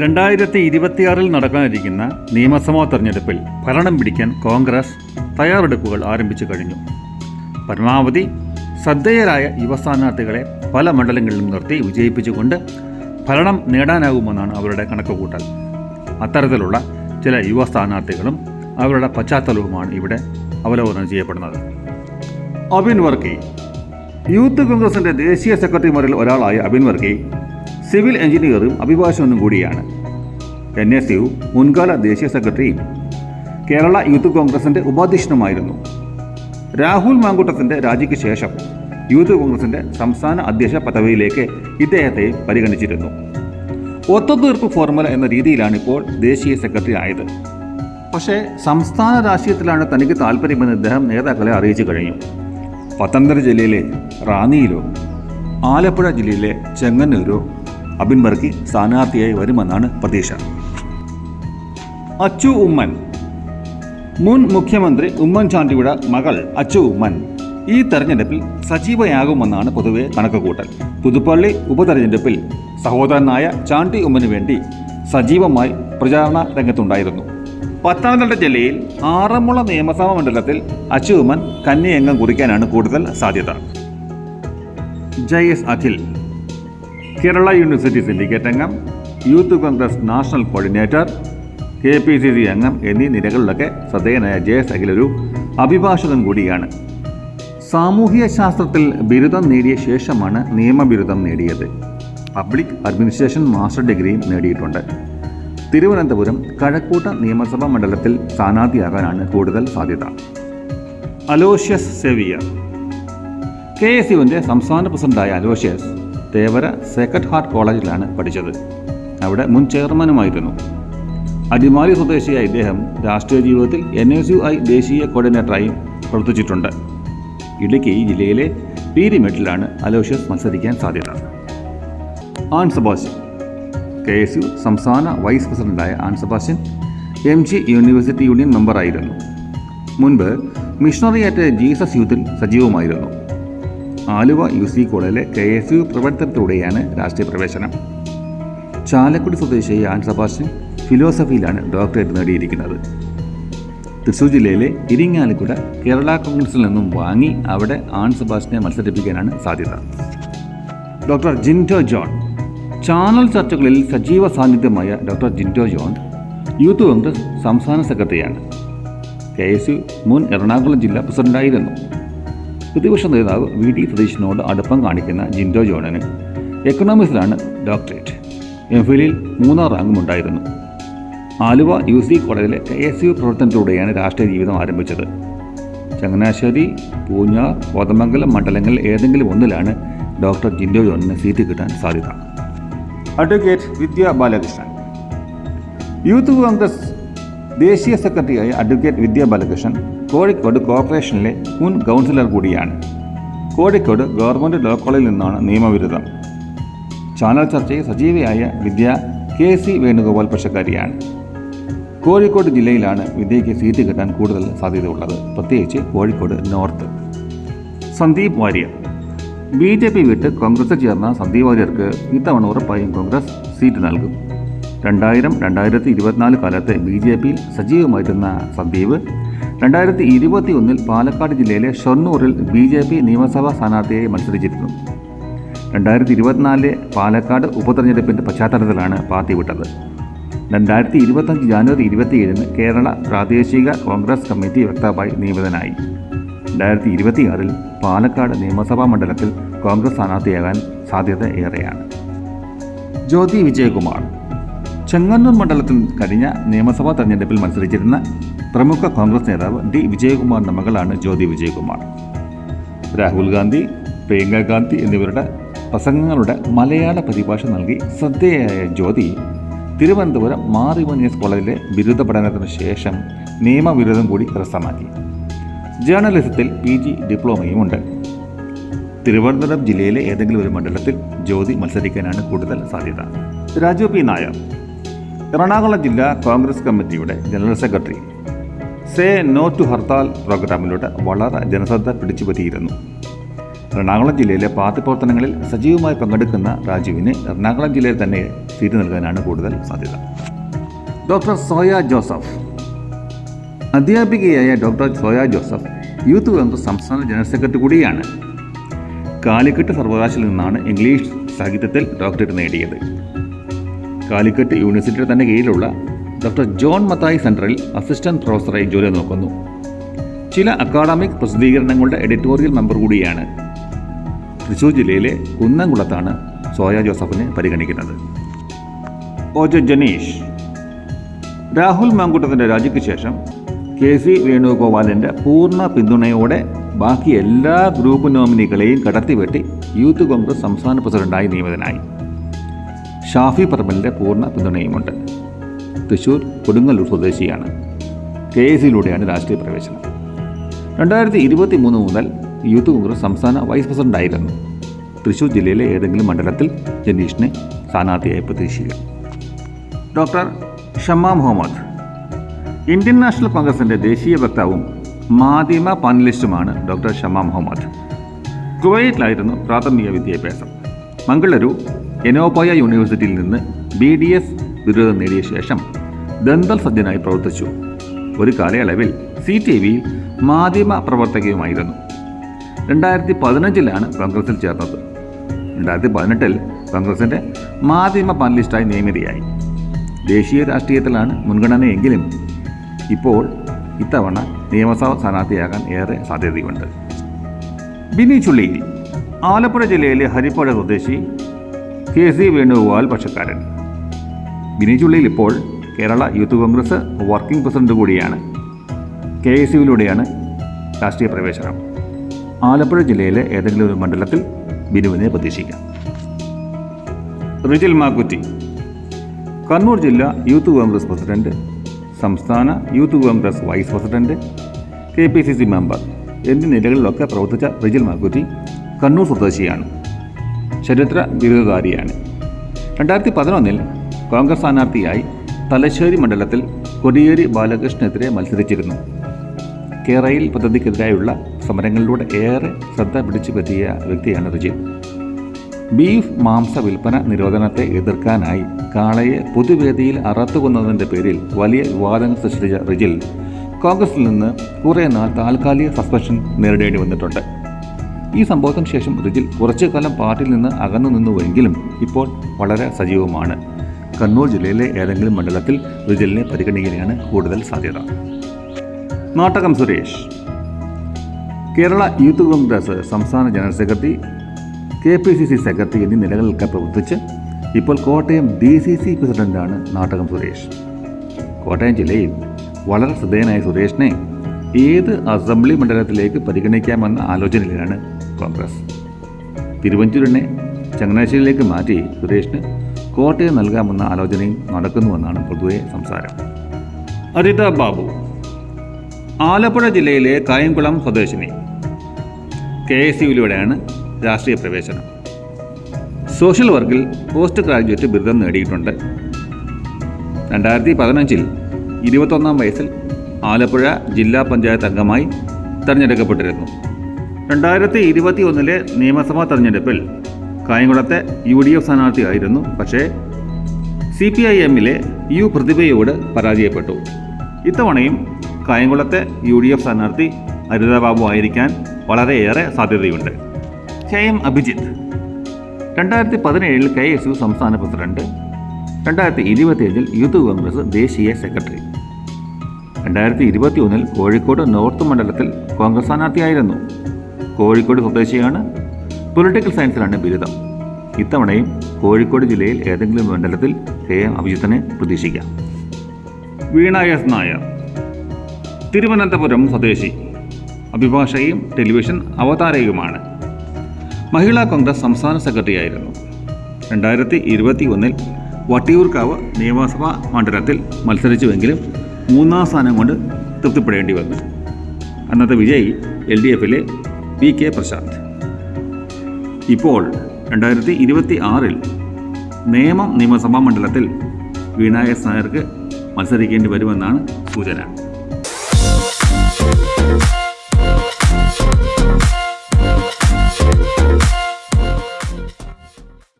രണ്ടായിരത്തി ഇരുപത്തിയാറിൽ നടക്കാനിരിക്കുന്ന നിയമസഭാ തെരഞ്ഞെടുപ്പിൽ ഭരണം പിടിക്കാൻ കോൺഗ്രസ് തയ്യാറെടുപ്പുകൾ ആരംഭിച്ചു കഴിഞ്ഞു. പരമാവധി ശ്രദ്ധേയരായ യുവ സ്ഥാനാർത്ഥികളെ പല മണ്ഡലങ്ങളിലും നിർത്തി വിജയിപ്പിച്ചുകൊണ്ട് ഭരണം നേടാനാകുമെന്നാണ് അവരുടെ കണക്കുകൂട്ടൽ. അത്തരത്തിലുള്ള ചില യുവ സ്ഥാനാർത്ഥികളും അവരുടെ പശ്ചാത്തലവുമാണ് ഇവിടെ അവലോകനം ചെയ്യപ്പെടുന്നത്. അബിൻ വർക്കി. യൂത്ത് കോൺഗ്രസിന്റെ ദേശീയ സെക്രട്ടറിമാരിൽ ഒരാളായ അബിൻ വർക്കി സിവിൽ എഞ്ചിനീയറും അഭിഭാഷകനും കൂടിയാണ്. എൻ. എസ് യു മുൻകാല ദേശീയ സെക്രട്ടറിയും കേരള യൂത്ത് കോൺഗ്രസിന്റെ ഉപാധ്യക്ഷനുമായിരുന്നു. രാഹുൽ മാങ്കൂട്ടത്തിന്റെ രാജിക്ക് ശേഷം യൂത്ത് കോൺഗ്രസിന്റെ സംസ്ഥാന അധ്യക്ഷ പദവിയിലേക്ക് ഇദ്ദേഹത്തെ പരിഗണിച്ചിരുന്നു. ഒത്തുതീർപ്പ് ഫോർമുല എന്ന രീതിയിലാണ് ഇപ്പോൾ ദേശീയ സെക്രട്ടറി ആയത്. പക്ഷേ സംസ്ഥാന രാഷ്ട്രീയത്തിലാണ് തനിക്ക് താല്പര്യമെന്ന് ഇദ്ദേഹം നേതാക്കളെ അറിയിച്ചു കഴിഞ്ഞു. പത്തനംതിട്ട ജില്ലയിലെ റാന്നിയിലോ ആലപ്പുഴ ജില്ലയിലെ ചെങ്ങന്നൂരോ അബിൻ ബർക്കി സ്ഥാനാർത്ഥിയായി വരുമെന്നാണ് പ്രതീക്ഷ. അച്ചു ഉമ്മൻ. മുൻ മുഖ്യമന്ത്രി ഉമ്മൻചാണ്ടിയുടെ മകൾ അച്ചു ഉമ്മൻ ഈ തെരഞ്ഞെടുപ്പിൽ സജീവയാകുമെന്നാണ് പൊതുവെ കണക്കുകൂട്ടൽ. പുതുപ്പള്ളി ഉപതെരഞ്ഞെടുപ്പിൽ സഹോദരനായ ചാണ്ടി ഉമ്മന് വേണ്ടി സജീവമായി പ്രചാരണ രംഗത്തുണ്ടായിരുന്നു. പത്തനംതിട്ട ജില്ലയിൽ ആറന്മുള നിയമസഭാ മണ്ഡലത്തിൽ അച്ചു ഉമ്മൻ കന്നിയംഗം കുറിക്കാനാണ് കൂടുതൽ സാധ്യത. Jai S Akhil. Kerala university syndicate അംഗം youth Congress national coordinator K P C C അംഗം എന്നീ നിലകളിലൊക്കെ ശ്രദ്ധേയനായ ജെ എസ് അഖിൽ ഒരു അഭിഭാഷകൻ കൂടിയാണ്. സാമൂഹ്യ ശാസ്ത്രത്തിൽ ബിരുദം നേടിയ ശേഷമാണ് നിയമബിരുദം നേടിയത്. പബ്ലിക് അഡ്മിനിസ്ട്രേഷൻ മാസ്റ്റർ ഡിഗ്രിയും നേടിയിട്ടുണ്ട്. തിരുവനന്തപുരം കഴക്കൂട്ട നിയമസഭാ മണ്ഡലത്തിൽ സ്ഥാനാർത്ഥിയാകാനാണ് കൂടുതൽ സാധ്യത. അലോഷ്യസ് സെവിയ കെ എസ് യുവിന്റെ സംസ്ഥാന പ്രസിഡന്റായ അലോഷ്യസ് തേവര സേക്രഡ് ഹാർട്ട് കോളേജിലാണ് പഠിച്ചത്. അവിടെ മുൻ ചെയർമാനുമായിരുന്നു. അടിമാലി സ്വദേശിയായ ഇദ്ദേഹം രാഷ്ട്രീയ ജീവിതത്തിൽ എൻ എസ് യു ഐ ദേശീയ കോർഡിനേറ്ററായി പ്രവർത്തിച്ചിട്ടുണ്ട്. ഇടുക്കി ജില്ലയിലെ പീരിമെട്ടിലാണ് അലോഷ്യസ് മത്സരിക്കാൻ സാധ്യത. Ann Sebastian K S U സംസ്ഥാന വൈസ് പ്രസിഡന്റായ Ann Sebastian M G university union മെമ്പറായിരുന്നു മുൻപ് മിഷണറിയാറ്റ് ജീസസ് യൂത്തിൽ സജീവമായിരുന്നു. ആലുവ യു സി കോളേജിലെ കെ എസ് യു പ്രവർത്തനത്തിലൂടെയാണ് രാഷ്ട്രീയ പ്രവേശനം. ചാലക്കുടി സ്വദേശി ആൻ സെബാസ്റ്റ്യൻ ഫിലോസഫിയിലാണ് ഡോക്ടറേറ്റ് നേടിയിരിക്കുന്നത്. തൃശ്ശൂർ ജില്ലയിലെ ഇരിങ്ങാലക്കുട കേരള കോൺഗ്രസിൽ നിന്നും വാങ്ങി അവിടെ ആൺ സെബാസ്റ്റിനെ മത്സരിപ്പിക്കാനാണ് സാധ്യത. Doctor Jinto John. ചാനൽ ചർച്ചകളിൽ സജീവ സാന്നിധ്യമായ doctor Jinto John youth Congress സംസ്ഥാന സെക്രട്ടറിയാണ്. കെ എസ് യു മുൻ എറണാകുളം ജില്ലാ പ്രസിഡന്റായിരുന്നു. പ്രതിപക്ഷ നേതാവ് വി ഡി സതീശനോട് അടുപ്പം കാണിക്കുന്ന ജിൻഡോ ജോണന് എക്കണോമിക്സിലാണ് ഡോക്ടറേറ്റ് എം ഫിലിൽ മൂന്നാം റാങ്കും ഉണ്ടായിരുന്നു. ആലുവ യു സി കോളേജിലെ കെ എസ് യു പ്രവർത്തനത്തിലൂടെയാണ് രാഷ്ട്രീയ ജീവിതം ആരംഭിച്ചത്. ചങ്ങനാശ്ശേരി പൂഞ്ഞാർ കോതമംഗലം മണ്ഡലങ്ങളിൽ ഏതെങ്കിലും ഒന്നിലാണ് ഡോക്ടർ ജിൻഡോ ജോണിന് സീറ്റ് കിട്ടാൻ സാധ്യത. Advocate Vidya Balakrishnan. Youth Congress ദേശീയ സെക്രട്ടറിയായ അഡ്വക്കേറ്റ് വിദ്യ ബാലകൃഷ്ണൻ കോഴിക്കോട് കോർപ്പറേഷനിലെ മുൻ കൗൺസിലർ കൂടിയാണ്. കോഴിക്കോട് ഗവൺമെന്റ് ലോ കോളേജിൽ നിന്നാണ് നിയമബിരുദം ചാനൽ ചർച്ചയിൽ സജീവയായ വിദ്യ കെ സി വേണുഗോപാൽ പക്ഷക്കാരിയാണ് കോഴിക്കോട് ജില്ലയിലാണ് വിദ്യയ്ക്ക് സീറ്റ് കിട്ടാൻ കൂടുതൽ സാധ്യതയുള്ളത്. പ്രത്യേകിച്ച് Kozhikode north. Sandeep Warrier. B J P വിട്ട് കോൺഗ്രസ് ചേർന്ന സന്ദീപ് വാര്യർക്ക് ഇത്തവണ ഉറപ്പായും കോൺഗ്രസ് സീറ്റ് നൽകും. രണ്ടായിരം രണ്ടായിരത്തി ഇരുപത്തിനാല് കാലത്ത് ബി ജെ പിയിൽ സജീവമായിരുന്ന സന്ദീപ് രണ്ടായിരത്തി ഇരുപത്തി ഒന്നിൽ പാലക്കാട് ജില്ലയിലെ ഷൊർണൂറിൽ ബി ജെ പി നിയമസഭാ സ്ഥാനാർത്ഥിയായി മത്സരിച്ചിരുന്നു. രണ്ടായിരത്തി ഇരുപത്തിനാലിലെ പാലക്കാട് ഉപതെരഞ്ഞെടുപ്പിന്റെ പശ്ചാത്തലത്തിലാണ് പാർട്ടി വിട്ടത്. രണ്ടായിരത്തി ഇരുപത്തഞ്ച് ജാനുവരി ഇരുപത്തിയേഴിന് കേരള പ്രാദേശിക കോൺഗ്രസ് കമ്മിറ്റി വക്താവായി നിയമിതനായി. രണ്ടായിരത്തി ഇരുപത്തിയാറിൽ പാലക്കാട് നിയമസഭാ മണ്ഡലത്തിൽ കോൺഗ്രസ് സ്ഥാനാർത്ഥിയാകാൻ സാധ്യത ഏറെയാണ്. ജ്യോതി വിജയകുമാർ. ചെങ്ങന്നൂർ മണ്ഡലത്തിൽ കഴിഞ്ഞ നിയമസഭാ തെരഞ്ഞെടുപ്പിൽ മത്സരിച്ചിരുന്ന പ്രമുഖ കോൺഗ്രസ് നേതാവ് ഡി വിജയകുമാറിന്റെ മകളാണ് ജ്യോതി വിജയകുമാർ. രാഹുൽ ഗാന്ധി പ്രിയങ്ക ഗാന്ധി എന്നിവരുടെ പ്രസംഗങ്ങളുടെ മലയാള പരിഭാഷ നൽകി ശ്രദ്ധേയയായ ജ്യോതി തിരുവനന്തപുരം മാറിവനിയസ് കോളേജിലെ ബിരുദ പഠനത്തിന് ശേഷം നിയമബിരുദം കൂടി കരസ്ഥമാക്കി ജേർണലിസത്തിൽ പി ജി ഡിപ്ലോമയുമുണ്ട്. തിരുവനന്തപുരം ജില്ലയിലെ ഏതെങ്കിലും ഒരു മണ്ഡലത്തിൽ ജ്യോതി മത്സരിക്കാനാണ് കൂടുതൽ സാധ്യത. രാജു പി നായർ. എറണാകുളം ജില്ലാ കോൺഗ്രസ് കമ്മിറ്റിയുടെ general secretary. Say no to hartal പ്രോഗ്രാമിലൂടെ വളരെ ജനശ്രദ്ധ പിടിച്ചുപറ്റിയിരുന്നു. എറണാകുളം ജില്ലയിലെ പാർട്ടി പ്രവർത്തനങ്ങളിൽ സജീവമായി പങ്കെടുക്കുന്ന രാജുവിന് എറണാകുളം ജില്ലയിൽ തന്നെ സീറ്റ് നൽകാനാണ് കൂടുതൽ സാധ്യത. Doctor Soya Joseph. അധ്യാപികയായ doctor Soya Joseph youth Congress സംസ്ഥാന ജനറൽ സെക്രട്ടറി കൂടിയാണ്. കാലിക്കറ്റ് സർവകലാശാലയിൽ നിന്നാണ് ഇംഗ്ലീഷ് സാഹിത്യത്തിൽ ഡോക്ടറേറ്റ് നേടിയത്. കാലിക്കറ്റ് യൂണിവേഴ്സിറ്റിയുടെ തന്നെ കീഴിലുള്ള ഡോക്ടർ ജോൺ മത്തായി സെന്ററിൽ അസിസ്റ്റന്റ് പ്രൊഫസറായി ജോലി നോക്കുന്നു. ചില അക്കാഡമിക് പ്രസിദ്ധീകരണങ്ങളുടെ എഡിറ്റോറിയൽ മെമ്പർ കൂടിയാണ്. തൃശ്ശൂർ ജില്ലയിലെ കുന്നംകുളത്താണ് സോയ ജോസഫിനെ പരിഗണിക്കുന്നത്. ഓജോ ജനീഷ്. രാഹുൽ മാങ്കൂട്ടത്തിന്റെ രാജിക്ക് ശേഷം കെ സി വേണുഗോപാലിന്റെ പൂർണ പിന്തുണയോടെ ബാക്കി എല്ലാ ഗ്രൂപ്പ് നോമിനികളെയും കടത്തിവെട്ടി യൂത്ത് കോൺഗ്രസ് സംസ്ഥാന പ്രസിഡന്റായി നിയമിതനായി. ഷാഫി പറമ്പലിന്റെ പൂർണ പിന്തുണയുമുണ്ട്. തൃശൂർ കൊടുങ്ങല്ലൂർ സ്വദേശിയാണ്. കെ എസ് സിയിലൂടെയാണ് രാഷ്ട്രീയ പ്രവേശനം. രണ്ടായിരത്തി ഇരുപത്തി മൂന്ന് മുതൽ യൂത്ത് കോൺഗ്രസ് സംസ്ഥാന വൈസ് പ്രസിഡന്റായിരുന്നു തൃശൂർ ജില്ലയിലെ ഏതെങ്കിലും മണ്ഡലത്തിൽ ജനീഷിനെ സ്ഥാനാർത്ഥിയായി പ്രതീക്ഷിക്കുക doctor Shama Muhammad Indian national കോൺഗ്രസിന്റെ ദേശീയ വക്താവും മാധ്യമ പാനലിസ്റ്റുമാണ് ഡോക്ടർ ഷമ്മ മുഹമ്മദ്. കുവൈറ്റിലായിരുന്നു പ്രാഥമിക വിദ്യാഭ്യാസം. മംഗളൂരു എനോപോയ യൂണിവേഴ്സിറ്റിയിൽ നിന്ന് ബി ഡി എസ് ബിരുദം നേടിയ ശേഷം ദന്തൽ സജ്ജനായി പ്രവർത്തിച്ചു. ഒരു കാലയളവിൽ സി ടി വിയിൽ മാധ്യമ പ്രവർത്തകയുമായിരുന്നു. രണ്ടായിരത്തി പതിനഞ്ചിലാണ് കോൺഗ്രസിൽ ചേർന്നത്. രണ്ടായിരത്തി പതിനെട്ടിൽ കോൺഗ്രസിന്റെ മാധ്യമ പാനലിസ്റ്റായി നിയമിതയായി. ദേശീയ രാഷ്ട്രീയത്തിലാണ് മുൻഗണനയെങ്കിലും ഇപ്പോൾ ഇത്തവണ നിയമസഭാ സ്ഥാനാർത്ഥിയാകാൻ ഏറെ സാധ്യതയുണ്ട്. ബിനി ചുള്ളിയിൽ ആലപ്പുഴ ജില്ലയിലെ ഹരിപ്പുഴ സ്വദേശി കെ സി വേണുഗോപാൽ പക്ഷക്കാരൻ. ബിനി ചുള്ളിയിൽ ഇപ്പോൾ Kerala youth Congress working president കൂടിയാണ്. കെ എസ് യുവിലൂടെയാണ് രാഷ്ട്രീയ പ്രവേശനം. ആലപ്പുഴ ജില്ലയിലെ ഏതെങ്കിലും ഒരു മണ്ഡലത്തിൽ ബിനുവിനെ പ്രതീക്ഷിക്കാം. റിജിൽ മാക്കുറ്റി. കണ്ണൂർ ജില്ലാ യൂത്ത് കോൺഗ്രസ് പ്രസിഡന്റ് സംസ്ഥാന youth Congress vice president K P C C member എന്നീ നിലകളിലൊക്കെ പ്രവർത്തിച്ച റിജിൽ മാക്കുറ്റി കണ്ണൂർ സ്വദേശിയാണ്. ചരിത്ര ബിരുദധാരിയാണ്. രണ്ടായിരത്തി പതിനൊന്നിൽ കോൺഗ്രസ് സ്ഥാനാർത്ഥിയായി തലശ്ശേരി മണ്ഡലത്തിൽ കൊടിയേരി ബാലകൃഷ്ണനെതിരെ മത്സരിച്ചിരുന്നു. കേരയിൽ പദ്ധതിക്കെതിരായുള്ള സമരങ്ങളിലൂടെ ഏറെ ശ്രദ്ധ പിടിച്ചു പറ്റിയ വ്യക്തിയാണ് റിജി. ബീഫ് മാംസ വിൽപ്പന നിരോധനത്തെ എതിർക്കാനായി കാളയെ പൊതുവേദിയിൽ അറത്തുകൊന്നതിന്റെ പേരിൽ വലിയ വിവാദങ്ങൾ സൃഷ്ടിച്ച റിജിൽ കോൺഗ്രസിൽ നിന്ന് കുറേ നാൾ താൽക്കാലിക സസ്പെൻഷൻ നേരിടേണ്ടി വന്നിട്ടുണ്ട്. ഈ സംഭവത്തിന് ശേഷം റിജിൽ കുറച്ചു കാലം പാർട്ടിയിൽ നിന്ന് അകന്നു നിന്നുവെങ്കിലും ഇപ്പോൾ വളരെ സജീവമാണ്. കണ്ണൂർ ജില്ലയിലെ ഏതെങ്കിലും മണ്ഡലത്തിൽ റിജിലിനെ പരിഗണിക്കുകയാണ് കൂടുതൽ സാധ്യത. നാട്ടകം സുരേഷ്. കേരള യൂത്ത് കോൺഗ്രസ് സംസ്ഥാന general secretary K P C C secretary എന്നീ നിലകളിലൊക്കെ പ്രവർത്തിച്ച് ഇപ്പോൾ കോട്ടയം ഡി സി സി പ്രസിഡന്റാണ് നാട്ടകം സുരേഷ്. കോട്ടയം ജില്ലയിൽ വളരെ ശ്രദ്ധേയനായ സുരേഷിനെ ഏത് അസംബ്ലി മണ്ഡലത്തിലേക്ക് പരിഗണിക്കാമെന്ന ആലോചനയിലാണ് കോൺഗ്രസ്. തിരുവഞ്ചൂരിനെ ചങ്ങനാശ്ശേരിയിലേക്ക് മാറ്റി സുരേഷിന് കോട്ടയം നൽകാമെന്ന ആലോചനയും നടക്കുന്നുവെന്നാണ് പൊതുവെ സംസാരം. അരിത ബാബു. ആലപ്പുഴ ജില്ലയിലെ കായംകുളം സ്വദേശിനി. കെ എസ് യുവിലൂടെയാണ് രാഷ്ട്രീയ പ്രവേശനം. സോഷ്യൽ വർക്കിൽ പോസ്റ്റ് ഗ്രാജുവേറ്റ് ബിരുദം നേടിയിട്ടുണ്ട്. രണ്ടായിരത്തി പതിനഞ്ചിൽ ഇരുപത്തൊന്നാം വയസ്സിൽ ആലപ്പുഴ ജില്ലാ പഞ്ചായത്ത് അംഗമായി തെരഞ്ഞെടുക്കപ്പെട്ടിരുന്നു. രണ്ടായിരത്തി ഇരുപത്തി ഒന്നിലെ നിയമസഭാ തെരഞ്ഞെടുപ്പിൽ കായംകുളത്തെ യു ഡി എഫ് സ്ഥാനാർത്ഥിയായിരുന്നു. പക്ഷേ സി പി ഐ എമ്മിലെ യു പ്രതിഭയോട് പരാജയപ്പെട്ടു. ഇത്തവണയും കായംകുളത്തെ യു ഡി എഫ് സ്ഥാനാർത്ഥി അരിത ബാബു ആയിരിക്കാൻ വളരെയേറെ സാധ്യതയുണ്ട്. K M Abhijith. രണ്ടായിരത്തി പതിനേഴിൽ കെ എസ് യു സംസ്ഥാന പ്രസിഡന്റ്. രണ്ടായിരത്തി ഇരുപത്തിയേഴിൽ യൂത്ത് കോൺഗ്രസ് ദേശീയ സെക്രട്ടറി. രണ്ടായിരത്തി ഇരുപത്തി ഒന്നിൽ കോഴിക്കോട് നോർത്ത് മണ്ഡലത്തിൽ കോൺഗ്രസ് സ്ഥാനാർത്ഥിയായിരുന്നു. കോഴിക്കോട് സ്വദേശിയാണ് പൊളിറ്റിക്കൽ സയൻസിലാണ് ബിരുദം. ഇത്തവണയും കോഴിക്കോട് ജില്ലയിൽ ഏതെങ്കിലും മണ്ഡലത്തിൽ കെ എം അഭിജിത്തിനെ പ്രതീക്ഷിക്കാം. വീണ എസ് നായർ. തിരുവനന്തപുരം സ്വദേശി. അഭിഭാഷകയും ടെലിവിഷൻ അവതാരകയുമാണ്. മഹിളാ കോൺഗ്രസ് സംസ്ഥാന സെക്രട്ടറിയായിരുന്നു രണ്ടായിരത്തി ഇരുപത്തി ഒന്നിൽ വട്ടിയൂർക്കാവ് നിയമസഭാ മണ്ഡലത്തിൽ മത്സരിച്ചുവെങ്കിലും മൂന്നാം സ്ഥാനം കൊണ്ട് തൃപ്തിപ്പെടേണ്ടി വന്നു. അന്നത്തെ വിജയി എൽ ഡി എഫിലെ വി കെ പ്രശാന്ത്. ഇപ്പോൾ രണ്ടായിരത്തി ഇരുപത്തി ആറിൽ നേമം നിയമസഭാ മണ്ഡലത്തിൽ വീണ എസ് മത്സരിക്കേണ്ടി വരുമെന്നാണ് സൂചന.